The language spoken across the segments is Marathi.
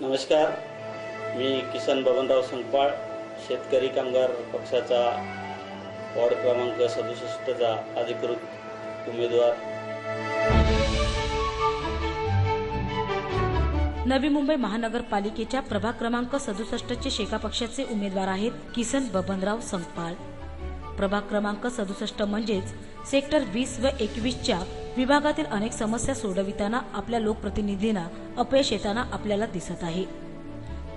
नमस्कार. मी किसन बबनराव संपाळ शेतकरी कामगार पक्षाचा वॉर्ड क्रमांक सदुसष्टचा अधिकृत उमेदवार. नवी मुंबई महानगरपालिकेच्या प्रभाग क्रमांक सदुसष्टचे शेका पक्षाचे उमेदवार आहेत किसन बबनराव संपाळ प्रभाग क्रमांक सदुसष्ट म्हणजेच सेक्टर वीस व एकवीसच्या विभागातील अनेक समस्या सोडविताना आपल्या लोकप्रतिनिधींना अपयश येताना आपल्याला दिसत आहे.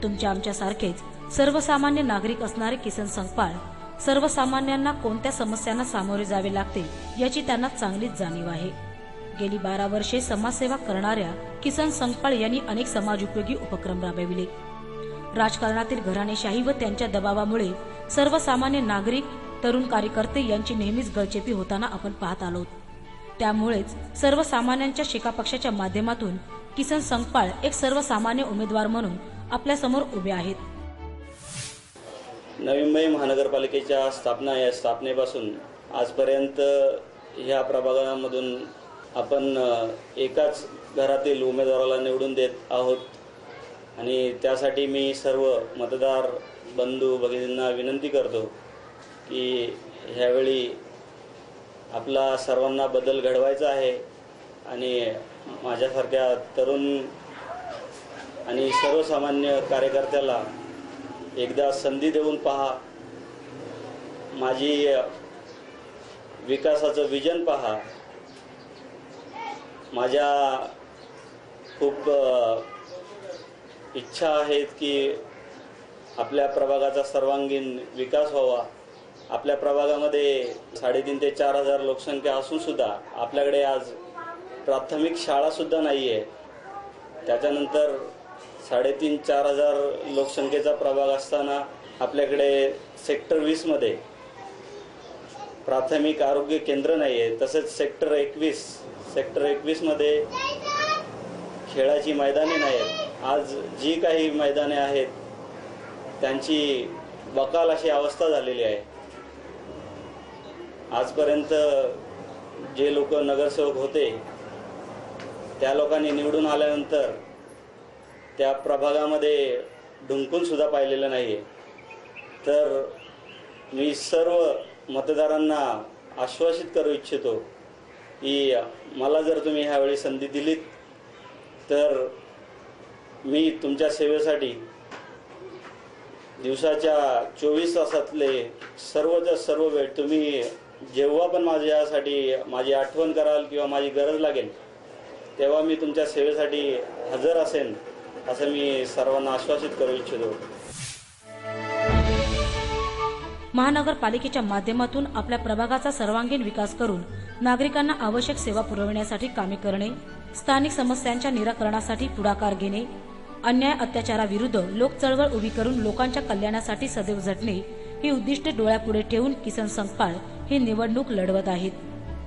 तुमच्या आमच्यासारखेच सर्वसामान्य नागरिक असणारे किसन संपाळ सर्वसामान्यांना कोणत्या समस्यांना सामोरे जावे लागते याची त्यांना चांगलीच जाणीव आहे. गेली बारा वर्षे समाजसेवा करणाऱ्या किसन संपाळ यांनी अनेक समाजोपयोगी उपक्रम राबविले. राजकारणातील घराणेशाही व त्यांच्या दबावामुळे सर्वसामान्य नागरिक तरुण कार्यकर्ते यांची नेहमीच गळचेपी होताना आपण पाहत आलो त्यामुळेच सर्वसामान्यांच्या शिकापक्षाच्या माध्यमातून किसन संकपाळ एक सर्वसामान्य उमेदवार म्हणून आपल्यासमोर उभे आहेत. नवी मुंबई महानगरपालिकेच्या स्थापना या स्थापनेपासून आजपर्यंत ह्या प्रभागामधून आपण एकाच घरातील उमेदवाराला निवडून देत आहोत. आणि त्यासाठी मी सर्व मतदार बंधू भगिनींना विनंती करतो की ह्यावेळी आपला सर्वांना बदल घडवायचा आहे आणि माझ्यासारख्या तरुण आणि सर्वसामान्य कार्यकर्त्याला एकदा संधी देऊन पहा. माझी विकासाचं विजन पहा. माझ्या खूप इच्छा आहेत की आपल्या प्रभागाचा सर्वांगीण विकास व्हावा. आपल्या प्रभागामध्ये साडेतीन ते चार हजार लोकसंख्या असून सुद्धा आपल्याकडे आज प्राथमिक शाळा सुद्धा नाही आहे त्याच्यानंतर साडेतीन चार हजार लोकसंख्येचा प्रभाग असताना आपल्याकडे सेक्टर वीसमध्ये प्राथमिक आरोग्य केंद्र नाही आहे तसेच सेक्टर एकवीस सेक्टर एकवीसमध्ये खेळाची मैदाने नाही आहेत आज जी काही मैदाने आहेत त्यांची बकाल अशी अवस्था झालेली आहे. आजपर्यंत जे लोक नगरसेवक होते त्या लोकांनी निवडून आल्यानंतर त्या प्रभागामध्ये ढुंकून सुद्धा पाहिलेलं नाही आहे तर मी सर्व मतदारांना आश्वासित करू इच्छितो की मला जर तुम्ही ह्यावेळी संधी दिलीत तर मी तुमच्या सेवेसाठी दिवसाच्या चोवीस तासातले सर्वच्या सर्व वेळ तुम्ही जेव्हा पण माझ्यासाठी माझी आठवण कराल किंवा माझी गरज लागेल तेव्हा मी तुमच्या सेवेसाठी हजर असेन असं मी सर्वांना आश्वासित करू इच्छितो. महानगरपालिकेच्या माध्यमातून आपल्या प्रभागाचा सर्वांगीण विकास करून नागरिकांना आवश्यक सेवा पुरवण्यासाठी कामे करणे स्थानिक समस्यांच्या निराकरणासाठी पुढाकार घेणे अन्याय अत्याचाराविरुद्ध लोक चळवळ उभी करून लोकांच्या कल्याणासाठी सदैव झटणे ही उद्दिष्ट डोळ्यापुढे ठेवून किसन संकपाळ ही निवडणूक लढवत आहेत.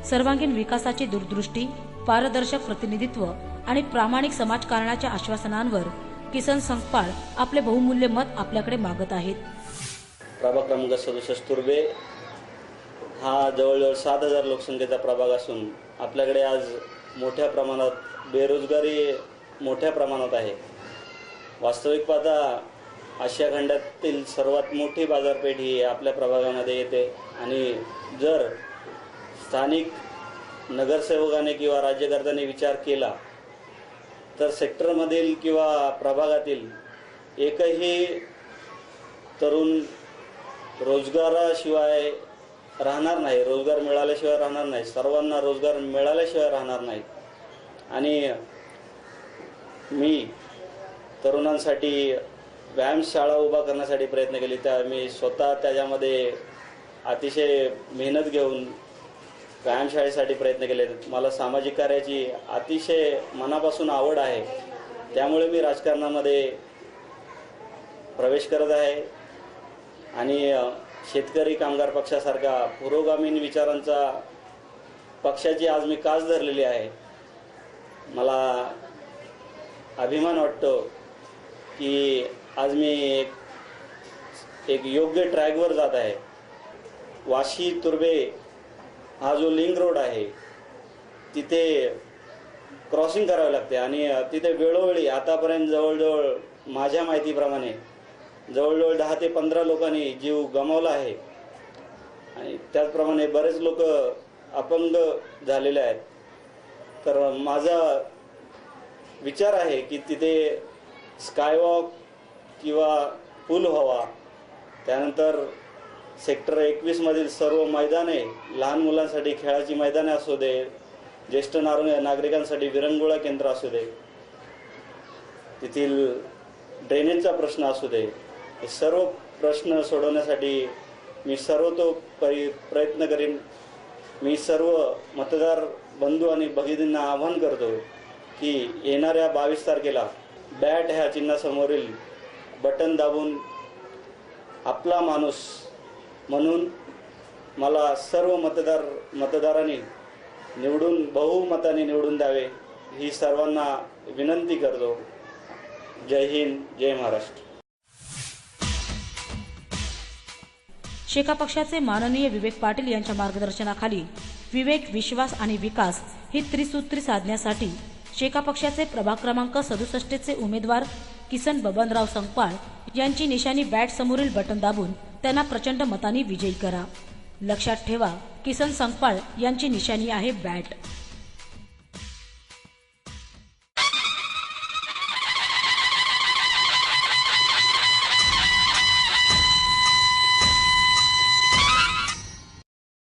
सर्वांगीण विकासाची दूरदृष्टी पारदर्शक प्रतिनिधित्व आणि प्रामाणिक समाजकारणाच्या आश्वासनांवर किसन संकपाळ आपले बहुमूल्य मत आपल्याकडे मागत आहेत. प्रभाग क्रमांक सदुसष्ट तुर्बे हा जवळजवळ सात हजार लोकसंख्येचा प्रभाग असून आपल्याकडे आज मोठ्या प्रमाणात बेरोजगारी मोठ्या प्रमाणात आहे. वास्तविक पाहता आशिया खंडातील सर्वात मोठी बाजारपेठ ही आपल्या प्रभागामध्ये येते. आणि जर स्थानिक नगरसेवकाने किंवा राज्यकर्त्याने विचार केला तर सेक्टरमधील किंवा प्रभागातील एकही तरुण रोजगाराशिवाय राहणार नाही रोजगार मिळाल्याशिवाय राहणार नाही सर्वांना रोजगार मिळाल्याशिवाय राहणार नाही. आणि मी तरुणांसाठी व्यायामशाळा उभा करण्यासाठी प्रयत्न केले त्या मी स्वतः त्याच्यामध्ये अतिशय मेहनत घेऊन व्यायामशाळेसाठी प्रयत्न केले. मला सामाजिक कार्याची अतिशय मनापासून आवड आहे. त्यामुळे मी राजकारणामध्ये प्रवेश करत आहे. आणि शेतकरी कामगार पक्षासारखा पुरोगामी विचारांचा पक्षाची आज मी कास धरलेली आहे. मला अभिमान वाटतो की आज मी एक एक योग्य ट्रॅकवर जात आहे. वाशी तुर्बे हा जो लिंक रोड आहे तिथे क्रॉसिंग करावे लागते आणि तिथे वेळोवेळी आतापर्यंत जवळजवळ माझ्या माहितीप्रमाणे जवळजवळ दहा ते पंधरा लोकांनी जीव गमावला आहे. आणि त्याचप्रमाणे बरेच लोक अपंग झालेले आहेत. तर माझा विचार आहे की तिथे स्कायवॉक किंवा पूल व्हावा. त्यानंतर सेक्टर एकवीसमधील सर्व मैदाने लहान मुलांसाठी खेळाची मैदाने असू दे ज्येष्ठ नार नागरिकांसाठी विरंगुळा केंद्र असू दे तेथील ड्रेनेजचा प्रश्न असू दे हे सर्व प्रश्न सोडवण्यासाठी मी सर्वतोपरी प्रयत्न करीन. मी सर्व मतदार बंधू आणि भगिनींना आवाहन करतो की येणाऱ्या बावीस तारखेला बॅट ह्या चिन्हासमोरील बटन दाबून आपला माणूस म्हणून मला सर्व मतदार मतदारांनी निवडून बहुमताने निवडून द्यावे ही सर्वांना विनंती करतो. जय हिंद जय महाराष्ट्र. शेका पक्षाचे माननीय विवेक पाटील यांच्या मार्गदर्शनाखाली विवेक विश्वास आणि विकास ही त्रिसूत्री साधण्यासाठी शेका पक्षाचे प्रभाग क्रमांक सदुसष्टचे उमेदवार किसन बबनराव संकपाळ यांची निशाणी बॅट समोरील बटन दाबून त्यांना प्रचंड मताने विजयी करा. लक्षात ठेवा किसन संकपाळ यांची निशाणी आहे बॅट.